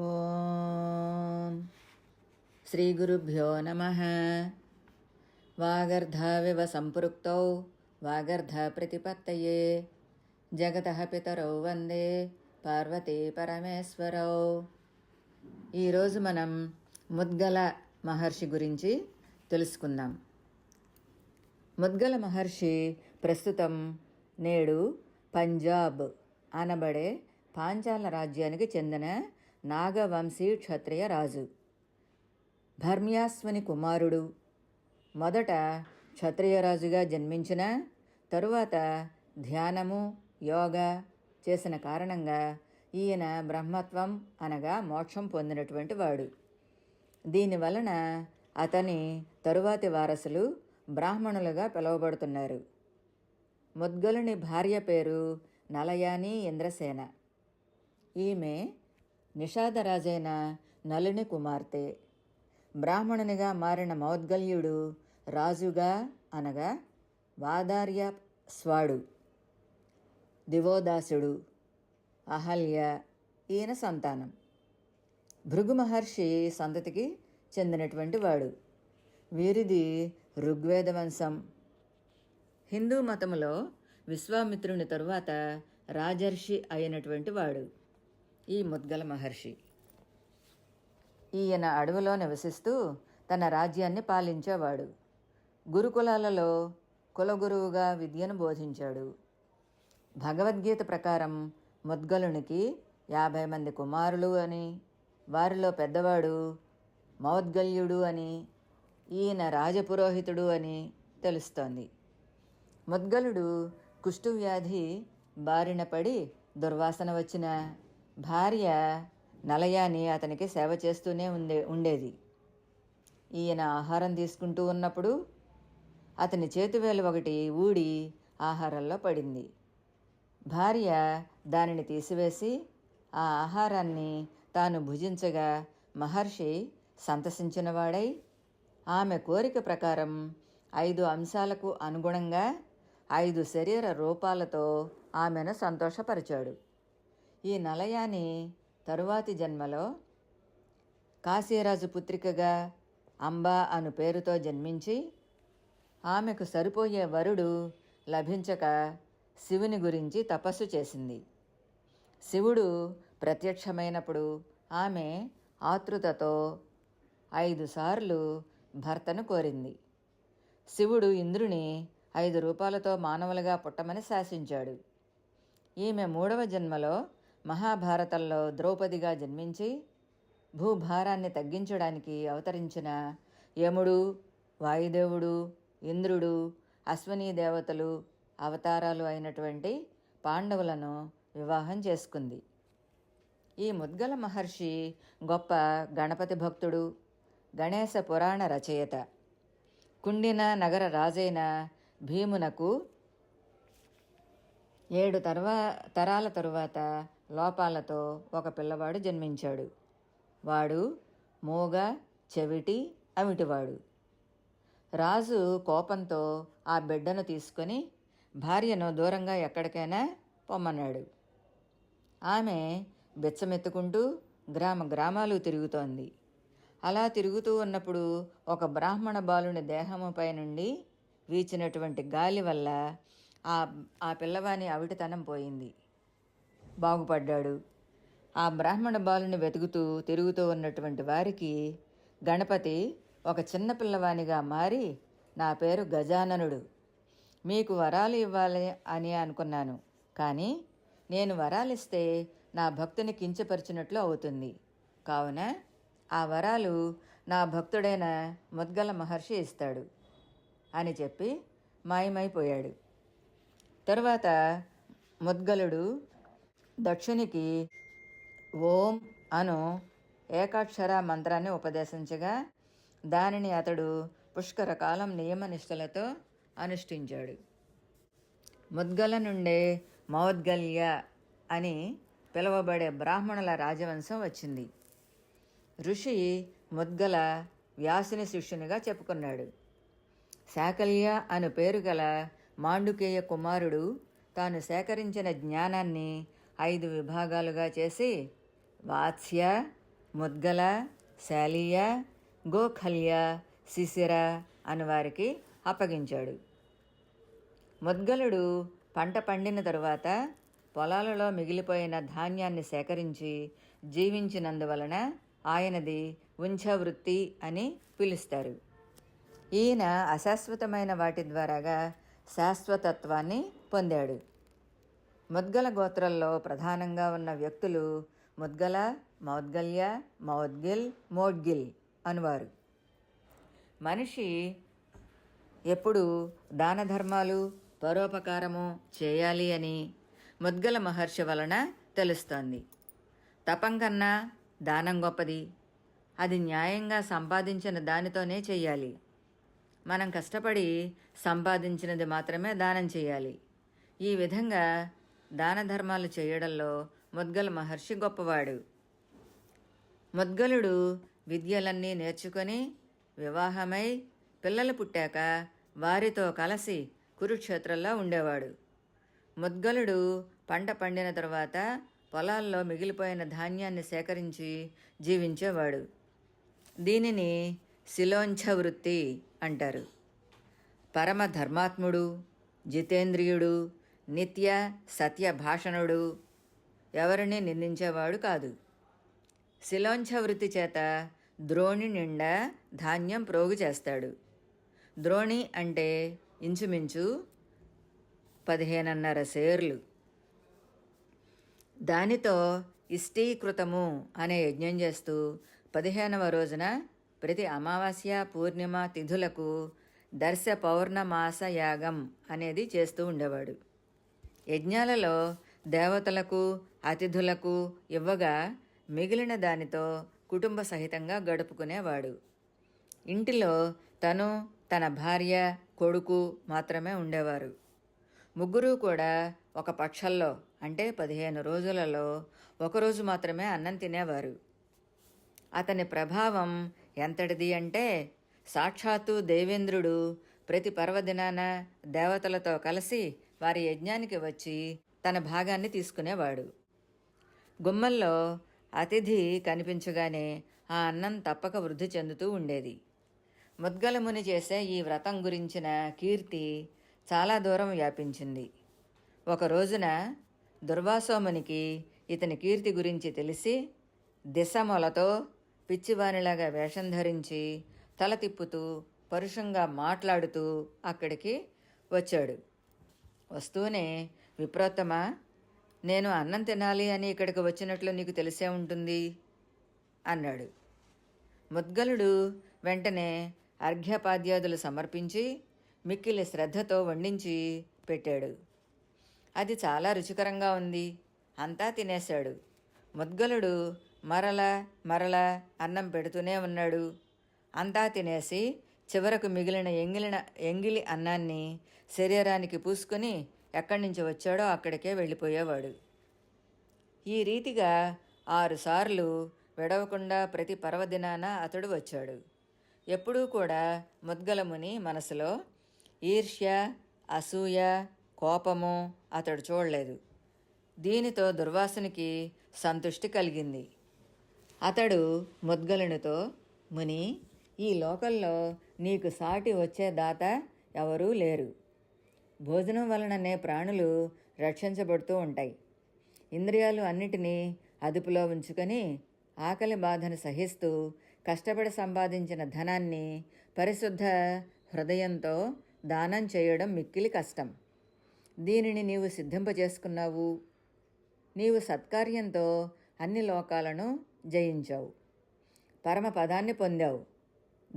ఓం శ్రీ గురుభ్యో నమ. వాగర్ధావివ సంపృక్తౌ వాగర్ధ ప్రతిపత్తయే జగత పితరౌ వందే పార్వతీ పరమేశ్వరౌ. ఈరోజు మనం ముద్గల మహర్షి గురించి తెలుసుకుందాం. ముద్గల మహర్షి ప్రస్తుతం నేడు పంజాబ్ అనబడే పాంచాల రాజ్యానికి చెందిన నాగవంశీ క్షత్రియ రాజు. భర్మ్యాస్వని కుమారుడు. మొదట క్షత్రియరాజుగా జన్మించిన తరువాత ధ్యానము యోగా చేసిన కారణంగా ఈయన బ్రహ్మత్వం అనగా మోక్షం పొందినటువంటి వాడు. దీనివలన అతని తరువాతి వారసులు బ్రాహ్మణులుగా పిలువబడుతున్నారు. ముద్గలుని భార్య పేరు నలయాని ఇంద్రసేన. ఈమె నిషాదరాజైన నలుని కుమార్తె. బ్రాహ్మణునిగా మారిన మౌద్గల్యుడు రాజుగా అనగా వాదార్య స్వాడు. దివోదాసుడు. అహల్య ఈయన సంతానం. భృగు మహర్షి సంతతికి చెందినటువంటి వాడు. వీరిది ఋగ్వేద వంశం. హిందూ మతములో విశ్వామిత్రుని తరువాత రాజర్షి అయినటువంటి వాడు. ఈ ముద్గల మహర్షి. ఈయన అడవిలో నివసిస్తూ తన రాజ్యాన్ని పాలించేవాడు. గురుకులాలలో కులగురువుగా విద్యను బోధించాడు. భగవద్గీత ప్రకారం ముద్గలునికి యాభై మంది కుమారులు అని వారిలో పెద్దవాడు మౌద్గల్యుడు అని ఈయన రాజపురోహితుడు అని తెలుస్తోంది. ముద్గలుడు కుష్ఠువ్యాధి బారిన పడి దుర్వాసన వచ్చిన భార్య నలయాని అతనికి సేవ చేస్తూనే ఉండే ఉండేది. ఈయన ఆహారం తీసుకుంటూ ఉన్నప్పుడు అతని చేతివేలు ఒకటి ఊడి ఆహారంలో పడింది. భార్య దానిని తీసివేసి ఆ ఆహారాన్ని తాను భుజించగా మహర్షి సంతసించినవాడై ఆమె కోరిక ప్రకారం ఐదు అంశాలకు అనుగుణంగా ఐదు శరీర రూపాలతో ఆమెను సంతోషపరిచాడు. ఈ నలయాని తరువాతి జన్మలో కాశీరాజు పుత్రికగా అంబా అను పేరుతో జన్మించి ఆమెకు సరిపోయే వరుడు లభించక శివుని గురించి తపస్సు చేసింది. శివుడు ప్రత్యక్షమైనప్పుడు ఆమె ఆతృతతో ఐదు సార్లు భర్తను కోరింది. శివుడు ఇంద్రుని ఐదు రూపాలతో మానవులుగా పుట్టమని శాసించాడు. ఈమె మూడవ జన్మలో మహాభారతంలో ద్రౌపదిగా జన్మించి భూభారాన్ని తగ్గించడానికి అవతరించిన యముడు వాయుదేవుడు ఇంద్రుడు అశ్వనీ దేవతలు అవతారాలు అయినటువంటి పాండవులను వివాహం చేసుకుంది. ఈ ముద్గల మహర్షి గొప్ప గణపతి భక్తుడు గణేశ పురాణ రచయిత. కుండిన నగర రాజైన భీమునకు ఏడు తర్వా తరాల తరువాత లోపాలతో ఒక పిల్లవాడు జన్మించాడు. వాడు మూగ చెవిటి అవిటివాడు రాజు కోపంతో ఆ బిడ్డను తీసుకొని భార్యను దూరంగా ఎక్కడికైనా పొమ్మన్నాడు. ఆమె బెచ్చమెత్తుకుంటూ గ్రామ గ్రామాలు తిరుగుతోంది. అలా తిరుగుతూ ఉన్నప్పుడు ఒక బ్రాహ్మణ బాలుని దేహముపై నుండి వీచినటువంటి గాలి వల్ల ఆ ఆ పిల్లవాని అవిటితనం పోయింది. బాగుపడ్డాడు. ఆ బ్రాహ్మణ బాలుని వెతుకుతూ తిరుగుతూ ఉన్నటువంటి వారికి గణపతి ఒక చిన్న పిల్లవానిగా మారి నా పేరు గజాననుడు. మీకు వరాలు ఇవ్వాలి అని అనుకున్నాను. కానీ నేను వరాలిస్తే నా భక్తుని కించపరిచినట్లు అవుతుంది. కావున ఆ వరాలు నా భక్తుడైన ముద్గల మహర్షి ఇస్తాడు అని చెప్పి మాయమైపోయాడు. తరువాత ముద్గలుడు దక్షునికి ఓం అను ఏకాక్షర మంత్రాన్ని ఉపదేశించగా దానిని అతడు పుష్కర కాలం నియమనిష్టలతో అనుష్ఠించాడు. ముద్గల నుండే మౌద్గల్య అని పిలువబడే బ్రాహ్మణుల రాజవంశం వచ్చింది. ఋషి ముద్గల వ్యాసుని శిష్యునిగా చెప్పుకున్నాడు. శాకల్య అను పేరు గల మాండుకేయ కుమారుడు తాను సేకరించిన జ్ఞానాన్ని ఐదు విభాగాలుగా చేసి వాత్స్య ముద్గల శాలీయ గోఖల్య శిశిర అని వారికి అప్పగించాడు. ముద్గలుడు పంట పండిన తరువాత పొలాలలో మిగిలిపోయిన ధాన్యాన్ని సేకరించి జీవించినందువలన ఆయనది ఉంఛవృత్తి అని పిలుస్తారు. ఈయన అశాశ్వతమైన వాటి ద్వారాగా శాశ్వతత్వాన్ని పొందాడు. ముద్గల గోత్రంలో ప్రధానంగా ఉన్న వ్యక్తులు ముద్గల మౌద్గల్య మౌద్గిల్ మోడ్గిల్ అనువారు. మనిషి ఎప్పుడు దాన ధర్మాలు పరోపకారము చేయాలి అని ముద్గల మహర్షి వలన తెలుస్తోంది. తపం కన్నా దానం గొప్పది. అది న్యాయంగా సంపాదించిన దానితోనే చేయాలి మనం కష్టపడి సంపాదించినది మాత్రమే దానం చేయాలి ఈ విధంగా దాన ధర్మాలు చేయడంలో ముద్గల మహర్షి గొప్పవాడు. ముద్గలుడు విద్యలన్నీ నేర్చుకొని వివాహమై పిల్లలు పుట్టాక వారితో కలిసి కురుక్షేత్రంలో ఉండేవాడు. ముద్గలుడు పంట పండిన తర్వాత పొలాల్లో మిగిలిపోయిన ధాన్యాన్ని సేకరించి జీవించేవాడు. దీనిని శిలోంఛ వృత్తి అంటారు. పరమ ధర్మాత్ముడు జితేంద్రియుడు నిత్య సత్య భాషణుడు. ఎవరిని నిందించేవాడు కాదు. శిలోంఛ వృత్తి చేత ద్రోణి నిండా ధాన్యం ప్రోగు చేస్తాడు. ద్రోణి అంటే ఇంచుమించు పదిహేనన్నర సేర్లు. దానితో ఇష్టీకృతము అనే యజ్ఞం చేస్తూ పదిహేనవ రోజున ప్రతి అమావాస్య పూర్ణిమ తిథులకు దర్శ పౌర్ణమాస యాగం అనేది చేస్తూ ఉండేవాడు. యజ్ఞాలలో దేవతలకు అతిథులకు ఇవ్వగా మిగిలిన దానితో కుటుంబ సహితంగా గడుపుకునేవాడు. ఇంటిలో తను తన భార్య కొడుకు మాత్రమే ఉండేవారు. ముగ్గురు కూడా ఒక పక్షంలో అంటే పదిహేను రోజులలో ఒకరోజు మాత్రమే అన్నం తినేవారు. అతని ప్రభావం ఎంతటిది అంటే సాక్షాత్తు దేవేంద్రుడు ప్రతి పర్వదినాన దేవతలతో కలిసి వారి యజ్ఞానికి వచ్చి తన భాగాన్ని తీసుకునేవాడు. గుమ్మల్లో అతిథి కనిపించగానే ఆ అన్నం తప్పక వృద్ధి చెందుతూ ఉండేది. ముద్గలముని చేసే ఈ వ్రతం గురించిన కీర్తి చాలా దూరం వ్యాపించింది. ఒక రోజున దుర్వాసోమునికి ఇతని కీర్తి గురించి తెలిసి దిశమొలతో పిచ్చివానిలాగా వేషం ధరించి తల తిప్పుతూ పరుషంగా మాట్లాడుతూ అక్కడికి వచ్చాడు. వస్తూనే విప్రోత్తమా నేను అన్నం తినాలి అని ఇక్కడికి వచ్చినట్లు నీకు తెలిసే ఉంటుంది? అన్నాడు. ముద్గలుడు వెంటనే అర్ఘ్యపాద్యాదులు సమర్పించి మిక్కిలి శ్రద్ధతో వండించి పెట్టాడు. అది చాలా రుచికరంగా ఉంది. అంతా తినేశాడు. ముద్గలుడు మరల మరల అన్నం పెడుతూనే ఉన్నాడు. అంతా తినేసి చివరకు మిగిలిన ఎంగిలిన ఎంగిలి అన్నాన్ని శరీరానికి పూసుకొని ఎక్కడి నుంచి వచ్చాడో అక్కడికే వెళ్ళిపోయేవాడు. ఈ రీతిగా ఆరుసార్లు విడవకుండా ప్రతి పర్వదినాన అతడు వచ్చాడు. ఎప్పుడూ కూడా ముద్గలముని మనసులో ఈర్ష్య అసూయ కోపము అతడు చూడలేదు. దీనితో దుర్వాసునికి సంతుష్టి కలిగింది. అతడు ముద్గలునితో ముని ఈ లోకల్లో నీకు సాటి వచ్చే దాత ఎవరూ లేరు. భోజనం వలననే ప్రాణులు రక్షించబడుతూ ఉంటాయి. ఇంద్రియాలు అన్నిటినీ అదుపులో ఉంచుకొని ఆకలి బాధను సహిస్తూ కష్టపడి సంపాదించిన ధనాన్ని పరిశుద్ధ హృదయంతో దానం చేయడం మిక్కిలి కష్టం. దీనిని నీవు సిద్ధింపజేసుకున్నావు నీవు సత్కార్యంతో అన్ని లోకాలను జయించావు. పరమ పదాన్ని పొందావు.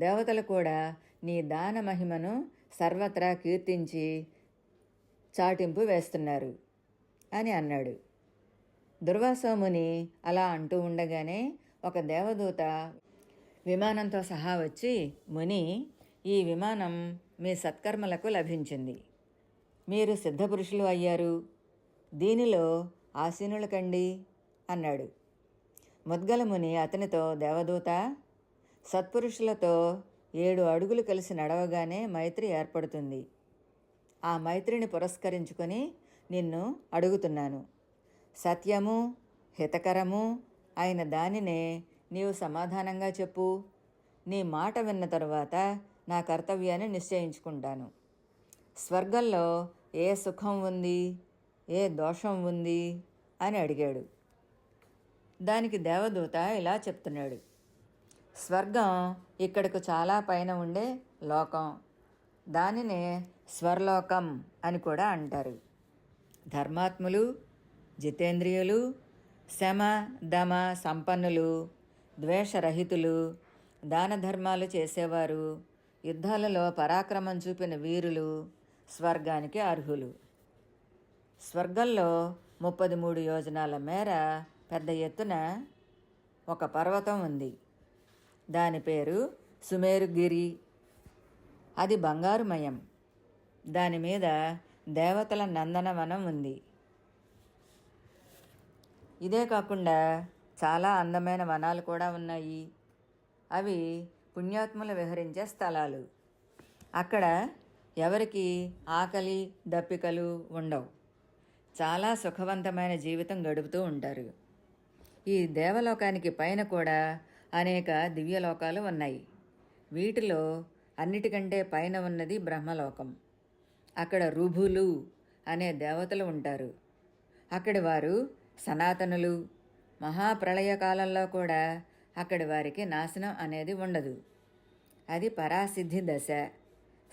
దేవతలు కూడా నీ దాన మహిమను సర్వత్రా కీర్తించి చాటింపు వేస్తున్నారు అని అన్నాడు. దుర్వాసోముని అలా అంటూ ఉండగానే ఒక దేవదూత విమానంతో సహా వచ్చి ముని ఈ విమానం మీ సత్కర్మలకు లభించింది. మీరు సిద్ధపురుషులు అయ్యారు. దీనిలో ఆసీనులకండి అన్నాడు. ముద్గలముని అతనితో దేవదూత సత్పురుషులతో ఏడు అడుగులు కలిసి నడవగానే మైత్రి ఏర్పడుతుంది. ఆ మైత్రిని పురస్కరించుకొని నిన్ను అడుగుతున్నాను. సత్యము హితకరము అయిన దానినే నీవు సమాధానంగా చెప్పు. నీ మాట విన్న తరువాత నా కర్తవ్యాన్ని నిశ్చయించుకుంటాను. స్వర్గంలో ఏ సుఖం ఉంది? ఏ దోషం ఉంది? అని అడిగాడు. దానికి దేవదూత ఇలా చెప్తున్నాడు. స్వర్గం ఇక్కడకు చాలా పైన ఉండే లోకం. దానినే స్వర్లోకం అని కూడా అంటారు. ధర్మాత్ములు జితేంద్రియులు శమ దమ సంపన్నులు ద్వేషరహితులు దాన ధర్మాలు చేసేవారు యుద్ధాలలో పరాక్రమం చూపిన వీరులు స్వర్గానికి అర్హులు. స్వర్గంలో ముప్పది మూడు యోజనాల మేర పెద్ద ఎత్తున ఒక పర్వతం ఉంది. దాని పేరు సుమేరుగిరి. అది బంగారుమయం. దాని మీద దేవతల నందనవనం ఉంది. ఇదే కాకుండా చాలా అందమైన వనాలు కూడా ఉన్నాయి. అవి పుణ్యాత్ములు విహరించే స్థలాలు. అక్కడ ఎవరికి ఆకలి దప్పికలు ఉండవు. చాలా సుఖవంతమైన జీవితం గడుపుతూ ఉంటారు. ఈ దేవలోకానికి పైన కూడా అనేక దివ్యలోకాలు ఉన్నాయి. వీటిలో అన్నిటికంటే పైన ఉన్నది బ్రహ్మలోకం. అక్కడ రుభులు అనే దేవతలు ఉంటారు. అక్కడి వారు సనాతనులు. మహాప్రళయ కాలంలో కూడా అక్కడి వారికి నాశనం అనేది ఉండదు. అది పరాసిద్ధి దశ.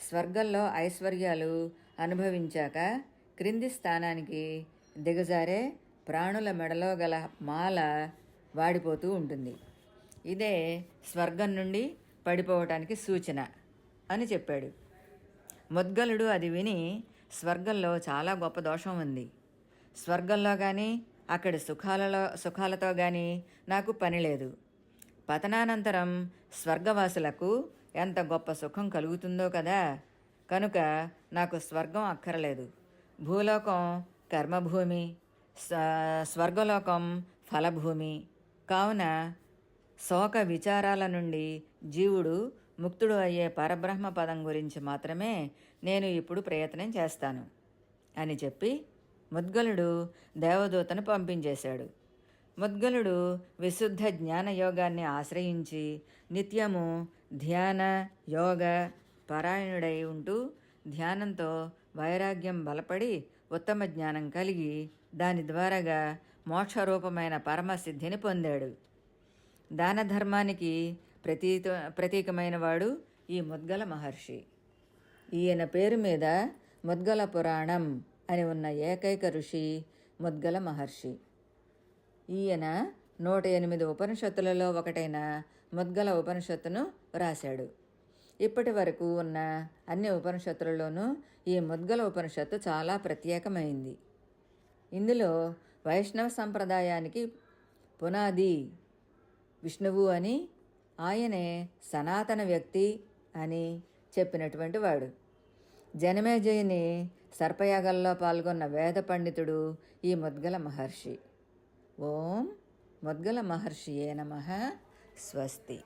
స్వర్గంలో ఐశ్వర్యాలు అనుభవించాక క్రింది స్థానానికి దిగజారే ప్రాణుల మెడలో గల మాల వాడిపోతూ ఉంటుంది. ఇదే స్వర్గం నుండి పడిపోవటానికి సూచన అని చెప్పాడు. ముద్గలుడు అది విని స్వర్గంలో చాలా గొప్ప దోషం ఉంది. స్వర్గంలో కానీ అక్కడి సుఖాలలో సుఖాలతో కానీ నాకు పని లేదు. పతనానంతరం స్వర్గవాసులకు ఎంత గొప్ప సుఖం కలుగుతుందో కదా! కనుక నాకు స్వర్గం అక్కరలేదు. భూలోకం కర్మభూమి స్వర్గలోకం ఫలభూమి. కావున శోక విచారాల నుండి జీవుడు ముక్తుడు అయ్యే పరబ్రహ్మ పదం గురించి మాత్రమే నేను ఇప్పుడు ప్రయత్నం చేస్తాను అని చెప్పి ముద్గలుడు దేవదూతను పంపించేశాడు. ముద్గలుడు విశుద్ధ జ్ఞాన యోగాన్ని ఆశ్రయించి నిత్యము ధ్యాన యోగ పరాయణుడై ఉంటూ ధ్యానంతో వైరాగ్యం బలపడి ఉత్తమ జ్ఞానం కలిగి దాని ద్వారాగా మోక్షరూపమైన పరమసిద్ధిని పొందాడు. దాన ధర్మానికి ప్రతీత ప్రతీకమైన వాడు ఈ ముద్గల మహర్షి. ఈయన పేరు మీద ముద్గల పురాణం అని ఉన్న ఏకైక ఋషి ముద్గల మహర్షి. ఈయన నూట ఎనిమిది ఉపనిషత్తులలో ఒకటైన ముద్గల ఉపనిషత్తును వ్రాశాడు. ఇప్పటి వరకు ఉన్న అన్ని ఉపనిషత్తులలోనూ ఈ ముద్గల ఉపనిషత్తు చాలా ప్రత్యేకమైంది. ఇందులో వైష్ణవ సంప్రదాయానికి పునాది విష్ణువు అని ఆయనే సనాతన వ్యక్తి అని చెప్పినటువంటి వాడు. జనమేజయుని సర్పయాగంలో పాల్గొన్న వేద పండితుడు ఈ ముద్గల మహర్షి. ఓం ముద్గల మహర్షియే నమ. స్వస్తి.